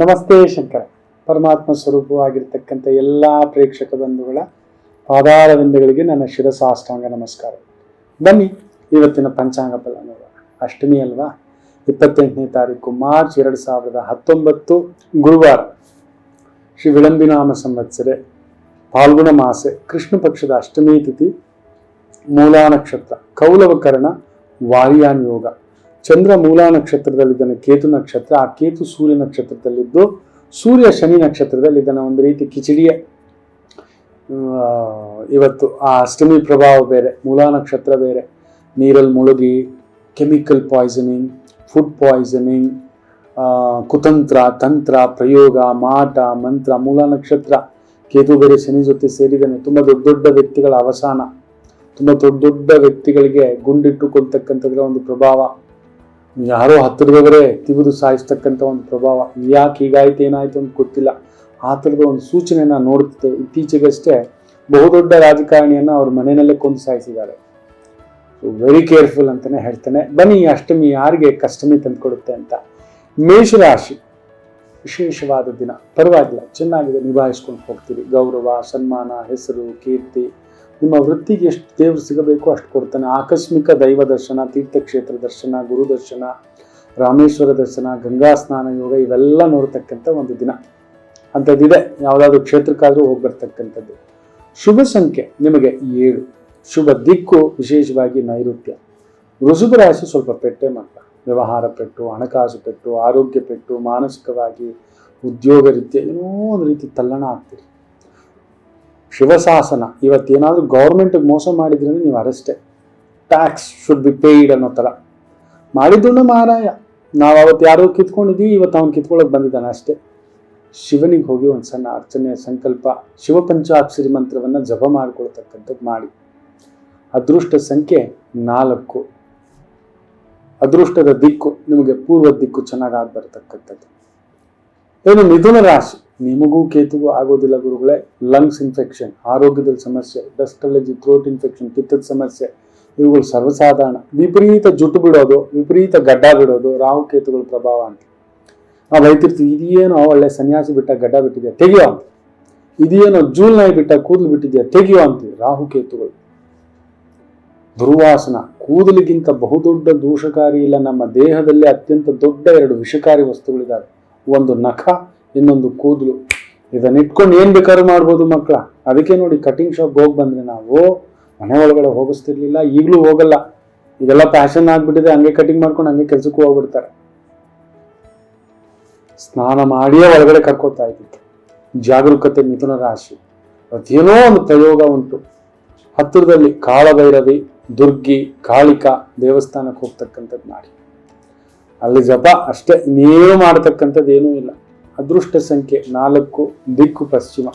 ನಮಸ್ತೆ ಶಂಕರ. ಪರಮಾತ್ಮ ಸ್ವರೂಪವಾಗಿರ್ತಕ್ಕಂಥ ಎಲ್ಲ ಪ್ರೇಕ್ಷಕ ಬಂಧುಗಳ ಪಾದಾರವಿಂದಗಳಿಗೆ ನನ್ನ ಶಿರಸಾಷ್ಟಾಂಗ ನಮಸ್ಕಾರ. ಬನ್ನಿ, ಇವತ್ತಿನ ಪಂಚಾಂಗ ಫಲ ಅಷ್ಟಮಿ ಅಲ್ವಾ? ಇಪ್ಪತ್ತೆಂಟನೇ ತಾರೀಕು, ಮಾರ್ಚ್ ಎರಡು ಸಾವಿರದ ಹತ್ತೊಂಬತ್ತು, ಗುರುವಾರ. ಶ್ರೀ ವಿಳಂಬಿನಾಮ ಸಂವತ್ಸರೆ, ಫಾಲ್ಗುಣ ಮಾಸೆ, ಕೃಷ್ಣ ಪಕ್ಷದ ಅಷ್ಟಮಿ ತಿಥಿ, ಮೂಲಾ ನಕ್ಷತ್ರ, ಕೌಲವಕರಣ, ವಾರಿಯಾನ್ ಯೋಗ. ಚಂದ್ರ ಮೂಲಾ ನಕ್ಷತ್ರದಲ್ಲಿದ್ದಾನೆ, ಕೇತು ನಕ್ಷತ್ರ. ಆ ಕೇತು ಸೂರ್ಯ ನಕ್ಷತ್ರದಲ್ಲಿದ್ದು, ಸೂರ್ಯ ಶನಿ ನಕ್ಷತ್ರದಲ್ಲಿದ್ದಾನೆ ಒಂದು ರೀತಿ ಕಿಚಡಿಯ. ಇವತ್ತು ಆ ಅಷ್ಟಮಿ ಪ್ರಭಾವ ಬೇರೆ, ಮೂಲಾ ನಕ್ಷತ್ರ ಬೇರೆ. ನೀರಲ್ಲಿ ಮುಳುಗಿ, ಕೆಮಿಕಲ್ ಪಾಯ್ಸನಿಂಗ್, ಫುಡ್ ಪಾಯ್ಸನಿಂಗ್ ಕುತಂತ್ರ, ತಂತ್ರ, ಪ್ರಯೋಗ, ಮಾಟ, ಮಂತ್ರ, ಮೂಲ ನಕ್ಷತ್ರ. ಕೇತು ಬೇರೆ ಶನಿ ಜೊತೆ ಸೇರಿದ್ದಾನೆ. ತುಂಬ ದೊಡ್ಡ ದೊಡ್ಡ ವ್ಯಕ್ತಿಗಳ ಅವಸಾನ. ತುಂಬ ದೊಡ್ಡ ದೊಡ್ಡ ವ್ಯಕ್ತಿಗಳಿಗೆ ಗುಂಡಿಟ್ಟುಕೊಳ್ತಕ್ಕಂಥದ್ರ ಒಂದು ಪ್ರಭಾವ. ಯಾರೋ ಹತ್ತಿರದವರೇ ತಿವಿದು ಸಾಯಿಸ್ತಕ್ಕಂಥ ಒಂದು ಪ್ರಭಾವ. ಯಾಕೆ ಹೀಗಾಯ್ತು, ಏನಾಯಿತು ಅಂತ ಗೊತ್ತಿಲ್ಲ. ಆ ಥರದ ಒಂದು ಸೂಚನೆಯನ್ನು ನೋಡ್ತಿದ್ದೇವೆ ಇತ್ತೀಚೆಗಷ್ಟೇ ಬಹುದೊಡ್ಡ ರಾಜಕಾರಣಿಯನ್ನು ಅವ್ರ ಮನೆಯಲ್ಲೇ ಕೊಂದು ಸಾಯಿಸಿದ್ದಾರೆ. ವೆರಿ ಕೇರ್ಫುಲ್ ಅಂತಲೇ ಹೇಳ್ತಾನೆ. ಬನ್ನಿ, ಅಷ್ಟಮಿ ಯಾರಿಗೆ ಕಷ್ಟಮಿ ತಂದುಕೊಡುತ್ತೆ ಅಂತ. ಮೇಷರಾಶಿ, ವಿಶೇಷವಾದ ದಿನ. ಪರವಾಗಿಲ್ಲ, ಚೆನ್ನಾಗಿದೆ, ನಿಭಾಯಿಸ್ಕೊಂಡು ಹೋಗ್ತೀರಿ. ಗೌರವ, ಸನ್ಮಾನ, ಹೆಸರು, ಕೀರ್ತಿ. ನಿಮ್ಮ ವೃತ್ತಿಗೆ ಎಷ್ಟು ದೇವರು ಸಿಗಬೇಕು ಅಷ್ಟು ಕೊಡ್ತಾನೆ. ಆಕಸ್ಮಿಕ ದೈವ ದರ್ಶನ, ತೀರ್ಥಕ್ಷೇತ್ರ ದರ್ಶನ, ಗುರು ದರ್ಶನ, ರಾಮೇಶ್ವರ ದರ್ಶನ, ಗಂಗಾ ಸ್ನಾನ, ಯೋಗ ಇವೆಲ್ಲ ನೋಡ್ತಕ್ಕಂಥ ಒಂದು ದಿನ. ಅಂಥದ್ದಿದೆ ಯಾವುದಾದ್ರೂ ಕ್ಷೇತ್ರಕ್ಕಾದರೂ ಹೋಗಿ ಬರ್ತಕ್ಕಂಥದ್ದು. ಶುಭ ಸಂಖ್ಯೆ ನಿಮಗೆ ಏಳು. ಶುಭ ದಿಕ್ಕು ವಿಶೇಷವಾಗಿ ನೈಋತ್ಯ. ಋಜುಭ ರಾಶಿ ಸ್ವಲ್ಪ ಪೆಟ್ಟೆ ಮಾತ್ರ ವ್ಯವಹಾರ ಪೆಟ್ಟು, ಹಣಕಾಸು ಪೆಟ್ಟು, ಆರೋಗ್ಯ ಪೆಟ್ಟು, ಮಾನಸಿಕವಾಗಿ ಉದ್ಯೋಗ ರೀತಿಯ ಏನೋ ಒಂದು ರೀತಿ ತಲ್ಲಣ ಆಗ್ತೀರಿ ಶಿವಶಾಸನ. ಇವತ್ತೇನಾದರೂ ಗೌರ್ಮೆಂಟ್ಗೆ ಮೋಸ ಮಾಡಿದ್ರೆ ನೀವು ಅರೆಸ್ಟೇ ಟ್ಯಾಕ್ಸ್ ಶುಡ್ ಬಿ ಪೇಯ್ಡ್ ಅನ್ನೋ ಥರ. ಮಾಡಿದ್ದು ಮಾರಾಯ. ನಾವು ಅವತ್ತು ಯಾರೋ ಕಿತ್ಕೊಂಡಿದ್ದೀವಿ, ಇವತ್ತು ಅವ್ನು ಕಿತ್ಕೊಳ್ಳೋಕೆ ಬಂದಿದ್ದಾನೆ ಅಷ್ಟೇ. ಶಿವನಿಗೆ ಹೋಗಿ ಒಂದು ಸಣ್ಣ ಅರ್ಚನೆ, ಸಂಕಲ್ಪ ಶಿವಪಂಚಾಕ್ಷರಿ ಮಂತ್ರವನ್ನು ಜಪ ಮಾಡಿಕೊಳ್ತಕ್ಕಂಥದ್ದು ಮಾಡಿ. ಅದೃಷ್ಟ ಸಂಖ್ಯೆ ನಾಲ್ಕು. ಅದೃಷ್ಟದ ದಿಕ್ಕು, ನಿಮಗೆ ಪೂರ್ವ ದಿಕ್ಕು ಚೆನ್ನಾಗಿ ಆಗಿ ಬರತಕ್ಕಂಥದ್ದು. ಏನು ಮಿಥುನ ರಾಶಿ? ನಿಮಗೂ ಕೇತುಗೂ ಆಗೋದಿಲ್ಲ ಗುರುಗಳೇ ಲಂಗ್ಸ್ ಇನ್ಫೆಕ್ಷನ್ ಆರೋಗ್ಯದಲ್ಲಿ ಸಮಸ್ಯೆ ಡಸ್ಟ್ ಅಲರ್ಜಿ ಥ್ರೋಟ್ ಇನ್ಫೆಕ್ಷನ್ ಪಿತ್ತದ ಸಮಸ್ಯೆ, ಇವುಗಳು ಸರ್ವಸಾಧಾರಣ. ವಿಪರೀತ ಜುಟ್ಟು ಬಿಡೋದು, ವಿಪರೀತ ಗಡ್ಡ ಬಿಡೋದು, ರಾಹು ಕೇತುಗಳ ಪ್ರಭಾವ ಅಂತ. ನಾವು ಬೈತಿರ್ತೀವಿ ಇದೇನೋ ಒಳ್ಳೆ ಸನ್ಯಾಸಿ ಬಿಟ್ಟ ಗಡ್ಡ ಬಿಟ್ಟಿದ್ಯಾ, ತೆಗಿಯೋ ಅಂತ. ಇದೇನೋ ಜೂಲ್ ನಾಯಿ ಬಿಟ್ಟ ಕೂದಲು ಬಿಟ್ಟಿದ್ಯಾ, ತೆಗಿಯೋ ಅಂತೀವಿ ರಾಹು ಕೇತುಗಳು. ದುರ್ವಾಸನ, ಕೂದಲಿಗಿಂತ ಬಹುದೊಡ್ಡ ದೋಷಕಾರಿ ಇಲ್ಲ, ನಮ್ಮ ದೇಹದಲ್ಲಿ ಅತ್ಯಂತ ದೊಡ್ಡ ಎರಡು ವಿಷಕಾರಿ ವಸ್ತುಗಳಿದ್ದಾವೆ ಒಂದು ನಖ ಇನ್ನೊಂದು ಕೂದಲು. ಇದನ್ನ ಇಟ್ಕೊಂಡು ಏನ್ ಬೇಕಾದ್ರೂ ಮಾಡ್ಬೋದು ಮಕ್ಕಳ ಅದಕ್ಕೆ ನೋಡಿ ಕಟಿಂಗ್ ಶಾಪ್ ಹೋಗಿ ಬಂದ್ರೆ ನಾವು ಮನೆ ಒಳಗಡೆ ಹೋಗಿಸ್ತಿರ್ಲಿಲ್ಲ, ಈಗಲೂ ಹೋಗಲ್ಲ. ಇದೆಲ್ಲ ಫ್ಯಾಷನ್ ಆಗ್ಬಿಟ್ಟಿದೆ, ಹಂಗೆ ಕಟಿಂಗ್ ಮಾಡ್ಕೊಂಡು ಹಂಗೆ ಕೆಲ್ಸಕ್ಕೂ ಹೋಗ್ಬಿಡ್ತಾರೆ. ಸ್ನಾನ ಮಾಡಿಯೇ ಒಳಗಡೆ ಕರ್ಕೋತಾ ಇದ್ದಿತ್ತು ಜಾಗರೂಕತೆ ಮಿಥುನ ರಾಶಿ. ಅದೇನೋ ಒಂದು ಪ್ರಯೋಗ ಉಂಟು. ಹತ್ತಿರದಲ್ಲಿ ಕಾಳಭೈರವಿ, ದುರ್ಗಿ, ಕಾಳಿಕಾ ದೇವಸ್ಥಾನಕ್ಕೆ ಹೋಗ್ತಕ್ಕಂಥದ್ದು ಮಾಡಿ. ಅಲ್ಲಿ ಜಪ ಅಷ್ಟೇ ನೀವು ಮಾಡತಕ್ಕಂಥದ್ದು ಏನೂ ಇಲ್ಲ. ಅದೃಷ್ಟ ಸಂಖ್ಯೆ ನಾಲ್ಕು, ದಿಕ್ಕು ಪಶ್ಚಿಮ.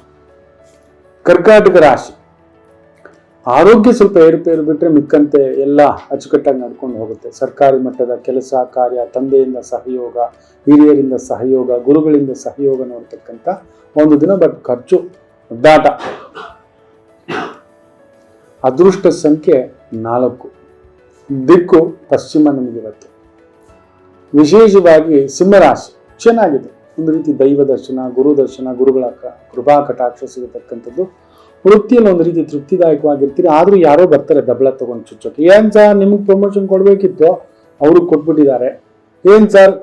ಕರ್ಕಾಟಕ ರಾಶಿ. ಆರೋಗ್ಯ ಸ್ವಲ್ಪ ಏರುಪೇರು ಬಿಟ್ಟರೆ ಮಿಕ್ಕಂತೆ ಎಲ್ಲ ಅಚ್ಚುಕಟ್ಟಾಗಿ ನಡ್ಕೊಂಡು ಹೋಗುತ್ತೆ. ಸರ್ಕಾರಿ ಮಟ್ಟದ ಕೆಲಸ, ಕಾರ್ಯ, ತಂದೆಯಿಂದ ಸಹಯೋಗ, ಹಿರಿಯರಿಂದ ಸಹಯೋಗ, ಗುರುಗಳಿಂದ ಸಹಯೋಗ ನೋಡ್ತಕ್ಕಂಥ ಒಂದು ದಿನ, ಬಟ್ ಖರ್ಚು ದಾಟ ಅದೃಷ್ಟ ಸಂಖ್ಯೆ ನಾಲ್ಕು, ದಿಕ್ಕು ಪಶ್ಚಿಮ ನಮಗಿರುತ್ತೆ. ವಿಶೇಷವಾಗಿ ಸಿಂಹರಾಶಿ. ಚೆನ್ನಾಗಿದೆ. ಒಂದು ರೀತಿ ದೈವ ದರ್ಶನ, ಗುರು ದರ್ಶನ, ಗುರುಗಳ ಕೃಪಾ ಕಟಾಕ್ಷ ಸಿಗತಕ್ಕಂಥದ್ದು. ವೃತ್ತಿಯಲ್ಲಿ ಒಂದು ರೀತಿ ತೃಪ್ತಿದಾಯಕವಾಗಿರ್ತೀರಿ. ಆದರೂ ಯಾರೋ ಬರ್ತಾರೆ ದಬಳ ತಗೊಂಡು ಚುಚ್ಚೋಕೆ. ಏನ್ ಸರ್ ನಿಮಗೆ ಪ್ರಮೋಷನ್ ಕೊಡಬೇಕಿತ್ತು? ಅವ್ರಿಗೆ ಕೊಟ್ಬಿಟ್ಟಿದ್ದಾರೆ. ಏನ್ ಸರ್?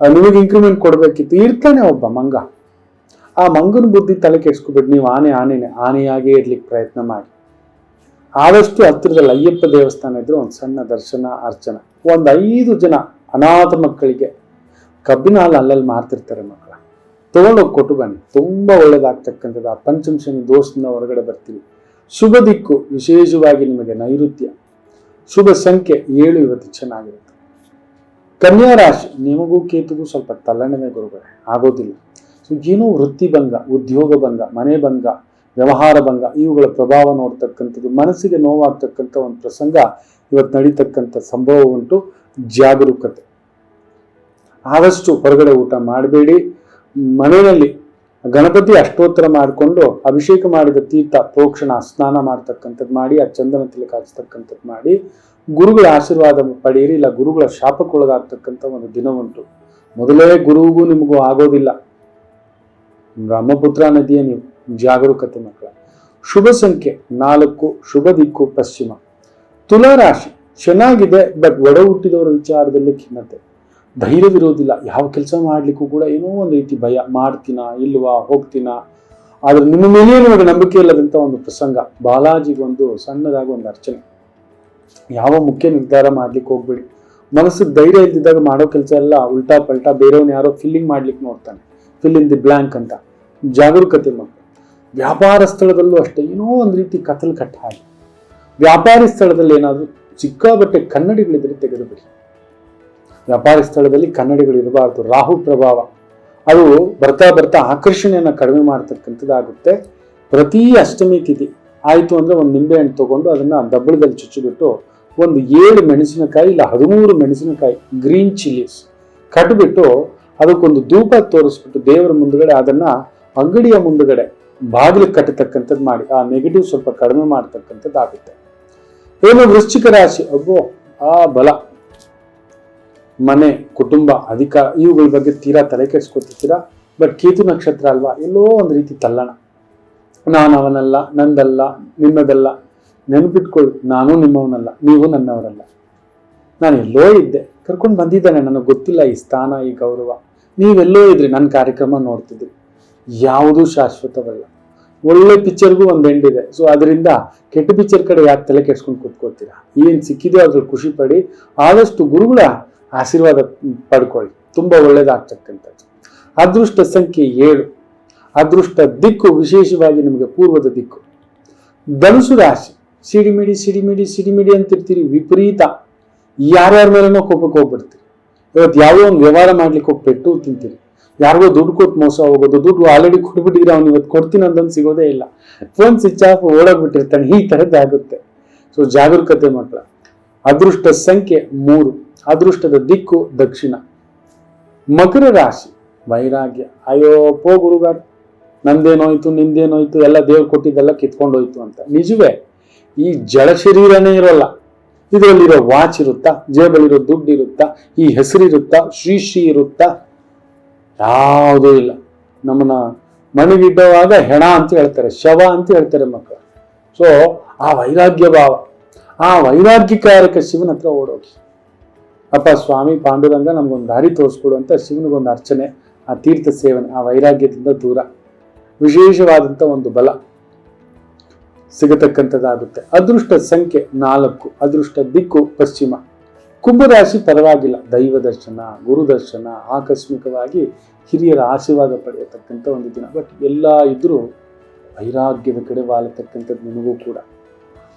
ನಿಮಗೆ ಇನ್ಕ್ರಿಮೆಂಟ್ ಕೊಡಬೇಕಿತ್ತು. ಇರ್ತಾನೆ ಒಬ್ಬ ಮಂಗ. ಆ ಮಂಗನ ಬುದ್ಧಿ ತಲೆ ಕೆಡ್ಸ್ಕೊಬಿಟ್ಟು ನೀವು ಆನೆ, ಆನೆನೆ. ಆನೆಯಾಗೇ ಇರ್ಲಿಕ್ಕೆ ಪ್ರಯತ್ನ ಮಾಡಿ. ಆದಷ್ಟು ಹತ್ತಿರದಲ್ಲಿ ಅಯ್ಯಪ್ಪ ದೇವಸ್ಥಾನ ಇದ್ರೆ ಒಂದು ಸಣ್ಣ ದರ್ಶನ, ಅರ್ಚನ. ಒಂದು ಐದು ಜನ ಅನಾಥ ಮಕ್ಕಳಿಗೆ ಕಬ್ಬಿನ ಹಾಲು ಅಲ್ಲಲ್ಲಿ ಮಾರ್ತಿರ್ತಾರೆ ಮಕ್ಕಳ. ತಗೊಂಡೋಗಿ ಕೊಟ್ಟು ಬನ್ನಿ. ತುಂಬಾ ಒಳ್ಳೇದಾಗ್ತಕ್ಕಂಥದ್ದು. ಆ ಪಂಚಮಶನಿ ದೋಷದಿಂದ ಹೊರಗಡೆ ಬರ್ತೀವಿ. ಶುಭ ದಿಕ್ಕು ವಿಶೇಷವಾಗಿ ನಿಮಗೆ ನೈಋತ್ಯ. ಶುಭ ಸಂಖ್ಯೆ ಏಳು ಇವತ್ತು ಚೆನ್ನಾಗಿರುತ್ತೆ. ಕನ್ಯಾ ರಾಶಿ, ನಿಮಗೂ ಕೇತುಗೂ ಸ್ವಲ್ಪ ತಲ್ಲಣನೆ ಗುರುಗಳೇ. ಆಗೋದಿಲ್ಲ. ಸೊ, ಏನೋ ವೃತ್ತಿ ಭಂಗ, ಉದ್ಯೋಗ ಭಂಗ, ಮನೆ ಭಂಗ, ವ್ಯವಹಾರ ಭಂಗ, ಇವುಗಳ ಪ್ರಭಾವ ನೋಡ್ತಕ್ಕಂಥದ್ದು, ಮನಸ್ಸಿಗೆ ನೋವಾಗ್ತಕ್ಕಂಥ ಒಂದು ಪ್ರಸಂಗ ಇವತ್ತು ನಡೀತಕ್ಕಂಥ ಸಂಭವ ಉಂಟು. ಜಾಗರೂಕತೆ. ಆದಷ್ಟು ಹೊರಗಡೆ ಊಟ ಮಾಡಬೇಡಿ. ಮನೆಯಲ್ಲಿ ಗಣಪತಿ ಅಷ್ಟೋತ್ತರ ಮಾಡಿಕೊಂಡು ಅಭಿಷೇಕ ಮಾಡಿದ ತೀರ್ಥ ಪ್ರೋಕ್ಷಣ ಸ್ನಾನ ಮಾಡ್ತಕ್ಕಂಥದ್ದು ಮಾಡಿ, ಆ ಚಂದನ ತಿಲಕ ಹಚ್ತಕ್ಕಂಥದ್ದು ಮಾಡಿ, ಗುರುಗಳ ಆಶೀರ್ವಾದ ಪಡೆಯಿರಿ, ಇಲ್ಲ ಗುರುಗಳ ಶಾಪಕ್ಕೊಳಗಾಗ್ತಕ್ಕಂಥ ಒಂದು ದಿನ ಉಂಟು. ಮೊದಲೇ ಗುರುವಿಗೂ ನಿಮಗೂ ಆಗೋದಿಲ್ಲ. ಬ್ರಹ್ಮಪುತ್ರ ನದಿಯ ನೀವು, ಜಾಗರೂಕತೆ ಮಕ್ಕಳ. ಶುಭ ಸಂಖ್ಯೆ ನಾಲ್ಕು, ಶುಭ ದಿಕ್ಕು ಪಶ್ಚಿಮ. ತುಲಾರಾಶಿ, ಚೆನ್ನಾಗಿದೆ, ಬಟ್ ಒಡ ಹುಟ್ಟಿದವರ ವಿಚಾರದಲ್ಲಿ ಖಿನ್ನತೆ. ಧೈರ್ಯವಿರೋದಿಲ್ಲ. ಯಾವ ಕೆಲಸ ಮಾಡಲಿಕ್ಕೂ ಕೂಡ ಏನೋ ಒಂದು ರೀತಿ ಭಯ. ಮಾಡ್ತೀನ, ಇಲ್ವಾ, ಹೋಗ್ತೀನ? ಆದರೆ ನಿಮ್ಮ ಮೇಲೆಯೇ ನಿಮಗೆ ನಂಬಿಕೆ ಇಲ್ಲದಂಥ ಒಂದು ಪ್ರಸಂಗ. ಬಾಲಾಜಿಗೊಂದು ಸಣ್ಣದಾಗಿ ಒಂದು ಅರ್ಚನೆ. ಯಾವ ಮುಖ್ಯ ನಿರ್ಧಾರ ಮಾಡ್ಲಿಕ್ಕೆ ಹೋಗ್ಬೇಡಿ. ಮನಸ್ಸಿಗೆ ಧೈರ್ಯ ಇದ್ದಿದ್ದಾಗ ಮಾಡೋ ಕೆಲಸ ಎಲ್ಲ ಉಲ್ಟಾ ಪಲ್ಟಾ ಬೇರೆಯವ್ನ ಯಾರೋ ಫಿಲ್ಲಿಂಗ್ ಮಾಡ್ಲಿಕ್ಕೆ ನೋಡ್ತಾನೆ. ಫಿಲ್ ಇನ್ ದಿ ಬ್ಲ್ಯಾಂಕ್ ಅಂತ. ಜಾಗರೂಕತೆ ಮಕ್ಕಳು ವ್ಯಾಪಾರ ಸ್ಥಳದಲ್ಲೂ ಅಷ್ಟೇ, ಏನೋ ಒಂದು ರೀತಿ ಕತ್ತಲು ಕಟ್ಟ ಹಾಗೆ. ವ್ಯಾಪಾರಿ ಸ್ಥಳದಲ್ಲಿ ಏನಾದರೂ ಸಿಕ್ಕಾಬಟ್ಟೆ ಕನ್ನಡಿಗಳಿದ್ರೆ ತೆಗೆದುಬಿಡಿ. ವ್ಯಾಪಾರಿ ಸ್ಥಳದಲ್ಲಿ ಕನ್ನಡಿಗಳು ಇರಬಾರ್ದು. ರಾಹು ಪ್ರಭಾವ. ಅದು ಬರ್ತಾ ಬರ್ತಾ ಆಕರ್ಷಣೆಯನ್ನು ಕಡಿಮೆ ಮಾಡ್ತಕ್ಕಂಥದ್ದಾಗುತ್ತೆ. ಪ್ರತಿ ಅಷ್ಟಮಿ ತಿಥಿ ಆಯಿತು ಅಂದರೆ ಒಂದು ನಿಂಬೆಹಣ್ಣು ತೊಗೊಂಡು ಅದನ್ನು ದಬ್ಬಳದಲ್ಲಿ ಚುಚ್ಚಿಬಿಟ್ಟು ಒಂದು ಏಳು ಮೆಣಸಿನಕಾಯಿ ಇಲ್ಲ ಹದಿಮೂರು ಮೆಣಸಿನಕಾಯಿ, ಗ್ರೀನ್ ಚಿಲ್ಲೀಸ್ ಕಟ್ಬಿಟ್ಟು ಅದಕ್ಕೊಂದು ಧೂಪ ತೋರಿಸ್ಬಿಟ್ಟು ದೇವರ ಮುಂದುಗಡೆ ಅದನ್ನು ಅಂಗಡಿಯ ಮುಂದುಗಡೆ ಬಾಗಿಲು ಕಟ್ಟತಕ್ಕಂಥದ್ದು ಮಾಡಿ. ಆ ನೆಗೆಟಿವ್ ಸ್ವಲ್ಪ ಕಡಿಮೆ ಮಾಡ್ತಕ್ಕಂಥದ್ದು ಆಗುತ್ತೆ ಏನು ವೃಶ್ಚಿಕ ರಾಶಿ? ಅಬ್ಬೋ, ಆ ಬಲ. ಮನೆ, ಕುಟುಂಬ ಅಧಿಕಾರ ಇವುಗಳ ಬಗ್ಗೆ ತೀರಾ ತಲೆ ಕೆಡಿಸ್ಕೊತಿರ್ತೀರಾ ಬಟ್ ಕೇತು ನಕ್ಷತ್ರ ಅಲ್ವಾ? ಎಲ್ಲೋ ಒಂದು ರೀತಿ ತಲ್ಲಣ. ನಾನು ಅವನಲ್ಲ, ನಂದಲ್ಲ ನಿಮ್ಮದಲ್ಲ ನೆನಪಿಟ್ಕೊಳ್ಳಿ ನಾನು ನಿಮ್ಮವನಲ್ಲ, ನೀವು ನನ್ನವರಲ್ಲ. ನಾನು ಎಲ್ಲೋ ಇದ್ದೆ. ಕರ್ಕೊಂಡು ಬಂದಿದ್ದಾನೆ ನನಗೆ ಗೊತ್ತಿಲ್ಲ ಈ ಸ್ಥಾನ, ಈ ಗೌರವ. ನೀವೆಲ್ಲೋ ಇದ್ರಿ ನನ್ನ ಕಾರ್ಯಕ್ರಮ ನೋಡ್ತಿದ್ರಿ ಯಾವುದೂ ಶಾಶ್ವತವಲ್ಲ. ಒಳ್ಳೆ ಪಿಕ್ಚರ್ಗೂ ಒಂದು ಎಂಡ್ ಇದೆ. ಸೊ ಅದರಿಂದ ಕೆಟ್ಟ ಪಿಕ್ಚರ್ ಕಡೆ ಯಾಕೆ ತಲೆ ಕೆಡ್ಸ್ಕೊಂಡು ಕೂತ್ಕೊಳ್ತೀರಾ? ಏನು ಸಿಕ್ಕಿದೆಯೋ ಅದ್ರಲ್ಲಿ ಖುಷಿ ಪಡಿ. ಆದಷ್ಟು ಗುರುಗಳ ಆಶೀರ್ವಾದ ಪಡ್ಕೊಳ್ಳಿ. ತುಂಬ ಒಳ್ಳೇದಾಗ್ತಕ್ಕಂಥದ್ದು. ಅದೃಷ್ಟ ಸಂಖ್ಯೆ ಏಳು. ಅದೃಷ್ಟ ದಿಕ್ಕು ವಿಶೇಷವಾಗಿ ನಿಮಗೆ ಪೂರ್ವದ ದಿಕ್ಕು. ಧನುಸು ರಾಶಿ. ಸಿಡಿಮಿಡಿ ಸಿಡಿಮಿಡಿ ಸಿಡಿಮಿಡಿ ಅಂತಿರ್ತೀರಿ. ವಿಪರೀತ. ಯಾರ್ಯಾರ ಮೇಲೇನೋ ಕೋಪಕ್ಕೆ ಹೋಗ್ಬಿಡ್ತೀರಿ. ಇವತ್ತು ಯಾವುದೋ ಒಂದು ವ್ಯವಹಾರ ಮಾಡ್ಲಿಕ್ಕೆ ಹೋಗಿ ಪೆಟ್ಟು ತಿಂತೀರಿ. ಯಾರಿಗೋ ದುಡ್ಡು ಕೊಟ್ಟು ಮೋಸ ಹೋಗೋದು, ದುಡ್ಡು ಆಲ್ರೆಡಿ ಕೊಟ್ಬಿಟ್ಟಿದ್ರೆ ಅವ್ನು ಇವತ್ತು ಕೊಡ್ತೀನಿ ಅಂದೊಂದು ಸಿಗೋದೇ ಇಲ್ಲ. ಫೋನ್ ಸ್ವಿಚ್ ಆಫ್ ಓಡೋಗ್ಬಿಟ್ಟಿರ್ತಾನೆ. ಈ ಥರದ್ದಾಗುತ್ತೆ ಸೊ ಜಾಗರೂಕತೆ ಮಕ್ಕಳ ಅದೃಷ್ಟ ಸಂಖ್ಯೆ ಮೂರು, ಅದೃಷ್ಟದ ದಿಕ್ಕು ದಕ್ಷಿಣ. ಮಕರ ರಾಶಿ, ವೈರಾಗ್ಯ. ಅಯ್ಯೋ, ಪೋ ಗುರುಗಾರ್, ನಂದೇನೋಯ್ತು, ನಿಂದೇನೋಯ್ತು, ಎಲ್ಲ ದೇವ್ರು ಕೊಟ್ಟಿದ್ದೆಲ್ಲ ಕಿತ್ಕೊಂಡೋಯ್ತು ಅಂತ. ನಿಜವೇ, ಈ ಜಡ ಶರೀರನೇ ಇರೋಲ್ಲ. ಇದರಲ್ಲಿರೋ ವಾಚ್ ಇರುತ್ತಾ, ಜೇಬಲ್ಲಿರೋ ದುಡ್ಡು ಇರುತ್ತಾ, ಈ ಹೆಸರಿರುತ್ತಾ ಶ್ರೀ ಶ್ರೀ ಇರುತ್ತಾ, ಯಾವುದೂ ಇಲ್ಲ. ನಮ್ಮನ್ನ ಮಣಿಗಿಡ್ಡವಾಗ ಹೆಣ ಅಂತ ಹೇಳ್ತಾರೆ, ಶವ ಅಂತ ಹೇಳ್ತಾರೆ ಮಕ್ಕಳು. ಸೊ ಆ ವೈರಾಗ್ಯ ಭಾವ ಆ ವೈರಾಗ್ಯಕಾರಕ ಶಿವನ ಹತ್ರ ಓಡೋಗಿ. ಅಪ್ಪ ಸ್ವಾಮಿ ಪಾಂಡುರಂಗ ನಮ್ಗೊಂದು ದಾರಿ ತೋರಿಸ್ಕೊಡು ಅಂತ ಶಿವನಿಗೊಂದು ಅರ್ಚನೆ, ಆ ತೀರ್ಥ ಸೇವನೆ, ಆ ವೈರಾಗ್ಯದಿಂದ ದೂರ. ವಿಶೇಷವಾದಂಥ ಒಂದು ಬಲ ಸಿಗತಕ್ಕಂಥದ್ದಾಗುತ್ತೆ. ಅದೃಷ್ಟ ಸಂಖ್ಯೆ ನಾಲ್ಕು, ಅದೃಷ್ಟ ದಿಕ್ಕು ಪಶ್ಚಿಮ. ಕುಂಭರಾಶಿ ಪರವಾಗಿಲ್ಲ, ದೈವ ದರ್ಶನ, ಗುರು ದರ್ಶನ, ಆಕಸ್ಮಿಕವಾಗಿ ಹಿರಿಯರ ಆಶೀರ್ವಾದ ಪಡೆಯತಕ್ಕಂಥ ಒಂದು ದಿನ. ಬಟ್ ಎಲ್ಲ ಇದ್ರೂ ವೈರಾಗ್ಯದ ಕಡೆ ವಾಲತಕ್ಕಂಥದ್ದು ನಿಮಗೂ ಕೂಡ.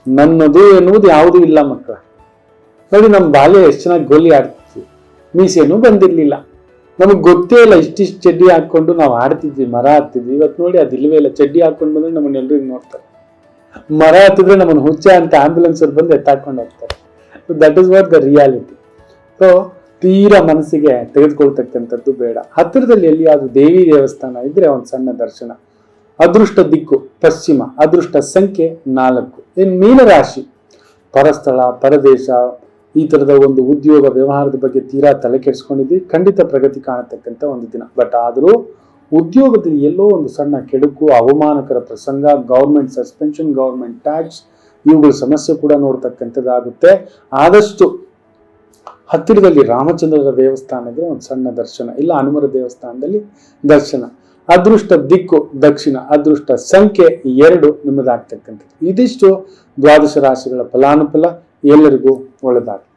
ನನ್ನದು ಎನ್ನುವುದು ಯಾವುದೂ ಇಲ್ಲ ಮಕ್ಕಳ. ನೋಡಿ, ನಮ್ಮ ಬಾಲ್ಯ ಎಷ್ಟು ಚೆನ್ನಾಗಿ ಗೋಲಿ ಆಡ್ತಿದ್ವಿ. ಮೀಸೇನು ಬಂದಿರಲಿಲ್ಲ. ನಮಗೆ ಗೊತ್ತೇ ಇಲ್ಲ, ಇಷ್ಟಿಷ್ಟು ಚಡ್ಡಿ ಹಾಕ್ಕೊಂಡು ನಾವು ಆಡ್ತಿದ್ವಿ, ಮರ ಹತ್ತಿದ್ವಿ ಇವತ್ತು ನೋಡಿ, ಅದು ಇಲ್ಲ. ಚಡ್ಡಿ ಹಾಕ್ಕೊಂಡು ಬಂದ್ರೆ ನಮ್ಮನ್ನು ಎಲ್ರಿಗೂ ನೋಡ್ತಾರೆ. ಮರ ಹತ್ತಿದ್ರೆ ನಮ್ಮನ್ನು ಹುಚ್ಚ ಅಂತ ಆಂಬ್ಯುಲೆನ್ಸ್ ಅವ್ರು ಬಂದು ಎತ್ತಾಕೊಂಡು ಹೋಗ್ತಾರೆ. That is what the reality so ತೀರಾ ಮನಸ್ಸಿಗೆ ತೆಗೆದುಕೊಳ್ತಕ್ಕಂಥದ್ದು ಬೇಡ. ಹತ್ತಿರದಲ್ಲಿ ಎಲ್ಲಿಯಾದ್ರೂ ದೇವಿ ದೇವಸ್ಥಾನ ಇದ್ರೆ ಒಂದು ಸಣ್ಣ ದರ್ಶನ. ಅದೃಷ್ಟ ದಿಕ್ಕು, ಪಶ್ಚಿಮ, ಅದೃಷ್ಟ ಸಂಖ್ಯೆ ನಾಲ್ಕು. ಇನ್ನು ಮೀನರಾಶಿ, ಪರಸ್ಥಳ, ಪರದೇಶ, ಈ ತರದ ಒಂದು ಉದ್ಯೋಗ ವ್ಯವಹಾರದ ಬಗ್ಗೆ ತೀರಾ ತಲೆ ಕೆಡಿಸ್ಕೊಂಡಿದ್ವಿ. ಖಂಡಿತ ಪ್ರಗತಿ ಕಾಣತಕ್ಕಂಥ ಒಂದು ದಿನ. ಬಟ್ ಆದರೂ ಉದ್ಯೋಗದಲ್ಲಿ ಎಲ್ಲೋ ಒಂದು ಸಣ್ಣ ಕೆಡುಕು, ಅವಮಾನಕರ ಪ್ರಸಂಗ ಗೌರ್ಮೆಂಟ್ ಸಸ್ಪೆನ್ಷನ್ ಗೌರ್ಮೆಂಟ್ ಟ್ಯಾಕ್ಸ್ ಇವುಗಳ ಸಮಸ್ಯೆ ಕೂಡ ನೋಡ್ತಕ್ಕಂಥದ್ದಾಗುತ್ತೆ. ಆದಷ್ಟು ಹತ್ತಿರದಲ್ಲಿ ರಾಮಚಂದ್ರರ ದೇವಸ್ಥಾನ ಇದ್ರೆ ಒಂದು ಸಣ್ಣ ದರ್ಶನ, ಇಲ್ಲ ಹನುಮರ ದೇವಸ್ಥಾನದಲ್ಲಿ ದರ್ಶನ. ಅದೃಷ್ಟ ದಿಕ್ಕು ದಕ್ಷಿಣ ಅದೃಷ್ಟ ಸಂಖ್ಯೆ ಎರಡು ನಿಮ್ಮದಾಗ್ತಕ್ಕಂಥದ್ದು. ಇದಿಷ್ಟು ದ್ವಾದಶ ರಾಶಿಗಳ ಫಲಾನುಫಲ ಎಲ್ಲರಿಗೂ ಒಳ್ಳೆದಾಗ್ತದೆ